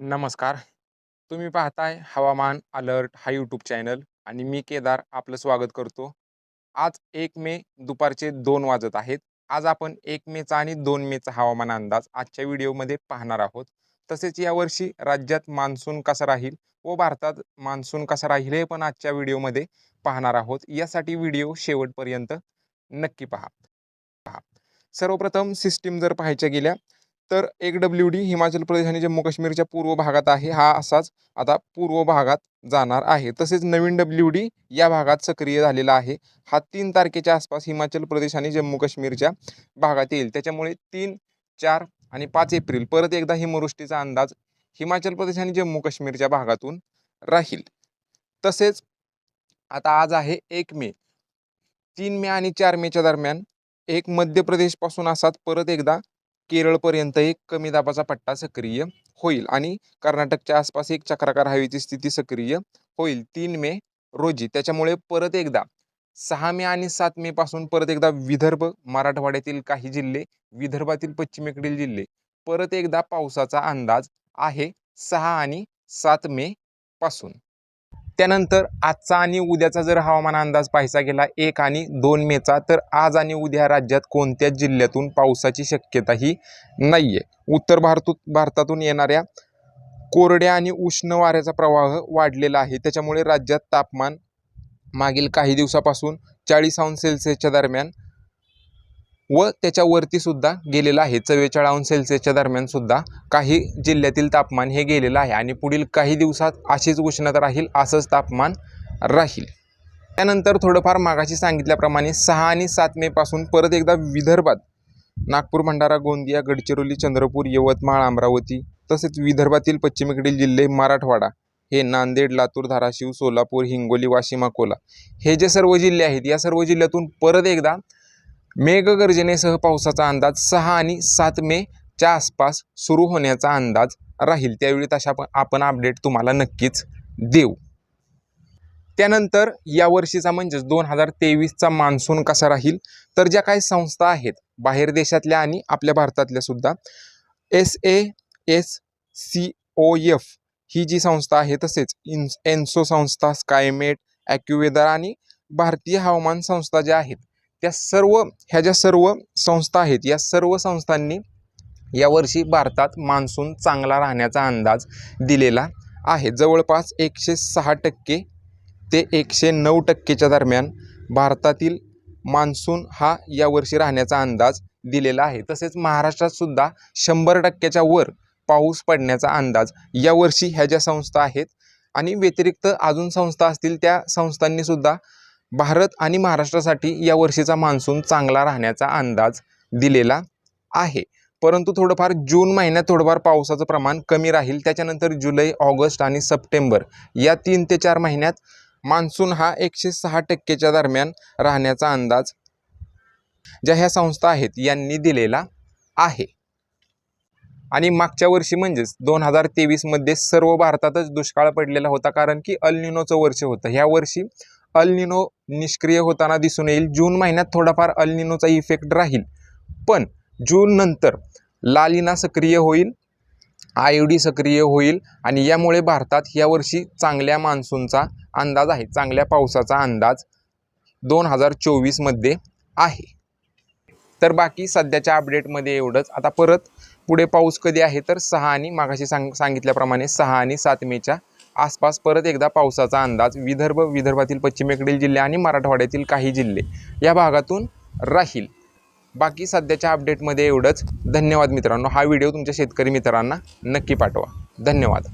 नमस्कार. तुम्ही पाहताय हवामान अलर्ट हा यूट्यूब चॅनल आणि मी केदार आपलं स्वागत करतो. आज एक मे दुपारचे दोन वाजत आहेत. आज आपण एक मेचा आणि दोन मेचा हवामान अंदाज आजच्या व्हिडिओमध्ये पाहणार आहोत. तसेच यावर्षी राज्यात मान्सून कसा राहील व भारतात मान्सून कसा राहील हे पण आजच्या व्हिडिओमध्ये पाहणार आहोत. यासाठी व्हिडिओ शेवटपर्यंत नक्की पहा. पहा. सर्वप्रथम सिस्टीम जर पाहायच्या गेल्या तर एक डब्ल्यू डी हिमाचल प्रदेश आणि जम्मू काश्मीरच्या पूर्व भागात आहे. हा असाच आता पूर्व भागात जाणार आहे. तसेच नवीन डब्ल्यू डी या भागात सक्रिय झालेला आहे. हा तीन तारखेच्या आसपास हिमाचल प्रदेश आणि जम्मू काश्मीरच्या भागात येईल. त्याच्यामुळे तीन चार आणि पाच एप्रिल परत एकदा हिमवृष्टीचा अंदाज हिमाचल प्रदेश आणि जम्मू काश्मीरच्या भागातून राहील. तसेच आता आज आहे एक मे. तीन मे आणि चार मेच्या दरम्यान एक मध्य प्रदेशपासून असाच परत एकदा केरळपर्यंत एक कमी दाबाचा पट्टा सक्रिय होईल आणि कर्नाटकच्या आसपास एक चक्राकार हवेची स्थिती सक्रिय होईल. तीन मे रोजी. त्याच्यामुळे परत एकदा सहा मे आणि सात मे पासून परत एकदा विदर्भ मराठवाड्यातील काही जिल्हे विदर्भातील पश्चिमेकडील जिल्हे परत एकदा पावसाचा अंदाज आहे सहा आणि सात मे पासून. त्यानंतर आजचा आणि उद्याचा जर हवामान अंदाज पाहायचा गेला एक आणि दोन मेचा तर आज आणि उद्या राज्यात कोणत्याच जिल्ह्यातून पावसाची शक्यता ही नाही आहे उत्तर भारतू भारतातून येणाऱ्या कोरड्या आणि उष्ण वाऱ्याचा प्रवाह वाढलेला आहे. त्याच्यामुळे राज्यात तापमान मागील काही दिवसापासून चाळीस अंश सेल्सिअसच्या दरम्यान व त्याच्यावरती सुद्धा गेलेलं आहे. चव्वेचाळीस अंश सेल्सिअसच्या दरम्यान सुद्धा काही जिल्ह्यातील तापमान हे गेलेलं आहे आणि पुढील काही दिवसात अशीच उष्णता राहील असंच तापमान राहील. त्यानंतर थोडंफार मागाशी सांगितल्याप्रमाणे सहा आणि सात मेपासून परत एकदा विदर्भात नागपूर भंडारा गोंदिया गडचिरोली चंद्रपूर यवतमाळ अमरावती तसेच विदर्भातील पश्चिमेकडील जिल्हे मराठवाडा हे नांदेड लातूर धाराशिव सोलापूर हिंगोली वाशिम अकोला हे जे सर्व जिल्हे आहेत या सर्व जिल्ह्यातून परत एकदा मेघगर्जनेसह पावसाचा अंदाज सहा आणि सात मेच्या आसपास सुरू होण्याचा अंदाज राहील. त्यावेळी तशा आपण अपडेट तुम्हाला नक्कीच देऊ. त्यानंतर यावर्षीचा म्हणजेच दोन हजार तेवीसचा मान्सून कसा राहील? तर ज्या काही संस्था आहेत बाहेर देशातल्या आणि आपल्या भारतातल्या सुद्धा S A S C O F ही जी संस्था आहे तसेच इन एन्सो संस्था स्कायमेट ॲक्युवेदर आणि भारतीय हवामान संस्था ज्या आहेत त्या सर्व ह्या ज्या सर्व संस्था आहेत या सर्व संस्थांनी यावर्षी भारतात मान्सून चांगला राहण्याचा अंदाज दिलेला आहे. जवळपास एकशे सहा टक्के ते एकशे नऊ टक्केच्या दरम्यान भारतातील मान्सून हा यावर्षी राहण्याचा अंदाज दिलेला आहे. तसेच महाराष्ट्रातसुद्धा शंभर टक्क्याच्या वर पाऊस पडण्याचा अंदाज यावर्षी ह्या ज्या संस्था आहेत आणि व्यतिरिक्त अजून संस्था असतील त्या संस्थांनीसुद्धा भारत आणि महाराष्ट्रासाठी या वर्षीचा मान्सून चांगला राहण्याचा अंदाज दिलेला आहे. परंतु थोडंफार जून महिन्यात थोडंफार पावसाचं प्रमाण कमी राहील. त्याच्यानंतर जुलै ऑगस्ट आणि सप्टेंबर या तीन ते चार महिन्यात मान्सून हा एकशे सहा टक्केच्या दरम्यान राहण्याचा अंदाज ज्या ह्या संस्था आहेत यांनी दिलेला आहे. आणि मागच्या वर्षी म्हणजेच दोन हजार तेवीसमध्ये सर्व भारतातच दुष्काळ पडलेला होता. कारण की अल्निनोचं वर्ष होतं. ह्या वर्षी अल्निनो निष्क्रिय होताना दिसून येईल. जून महिन्यात थोडाफार अल्निनोचा इफेक्ट राहील. पण जून नंतर लालिना सक्रिय होईल आयोडी सक्रिय होईल आणि यामुळे भारतात यावर्षी चांगल्या मान्सूनचा अंदाज आहे. चांगल्या पावसाचा अंदाज दोन हजार चोवीसमध्ये आहे. तर बाकी सध्याच्या अपडेटमध्ये एवढंच. आता परत पुढे पाऊस कधी आहे तर सहा आणि मागाशी सांग सांगितल्याप्रमाणे सहा आणि सात मेच्या आसपास परत एकदा पावसाचा अंदाज विदर्भ विदर्भातील पश्चिमेकडील जिल्हे आणि मराठवाड्यातील काही जिल्हे या भागातून राहील. बाकी सध्याच्या अपडेटमध्ये एवढंच. धन्यवाद मित्रांनो. हा व्हिडिओ तुमच्या शेतकरी मित्रांना नक्की पाठवा. धन्यवाद.